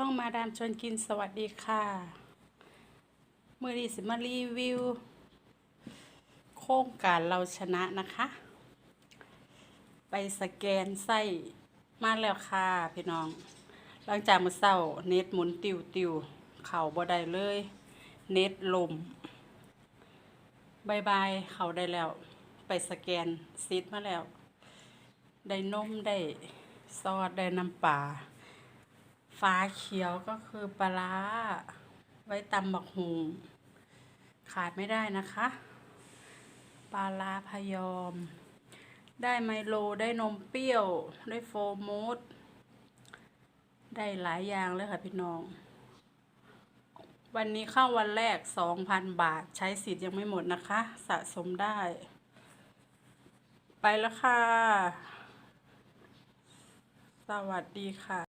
ช่องมาดามชวนกินสวัสดีค่ะ มือดีสิมารีวิว โครงการเราชนะนะคะ ไปสแกนไส้มาแล้วค่ะพี่น้อง หลังจากมือเศร้าเน็ตหมุนติวติวเข่าบ่ได้เลย เน็ตลมบายบายเขาได้แล้ว ไปสแกนซีดมาแล้ว ได้นมได้ซอสได้น้ำปลา ฟ้าเขียวก็คือปลาไว้ตำบักหุงขาดไม่ได้นะคะ ปลาร้าพยอม ได้ไมโลได้นมเปรี้ยว ได้โฟมูสได้หลายอย่างเลยค่ะพี่น้อง วันนี้เข้าวันแรก 2,000 บาทใช้สิทธิ์ยังไม่หมดนะคะ สะสมได้ ไปแล้วค่ะ สวัสดีค่ะ